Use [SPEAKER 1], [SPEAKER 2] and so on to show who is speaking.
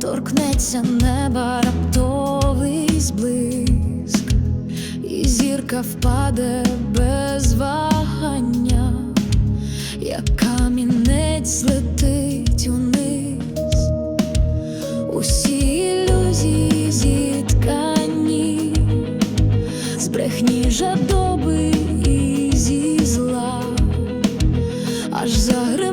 [SPEAKER 1] торкнеться неба раптовий зблиск, і зірка впаде без вагання, як камінець злетить униз, усі ілюзії зіткані, з брехні жадоби і зі зла, аж загрив.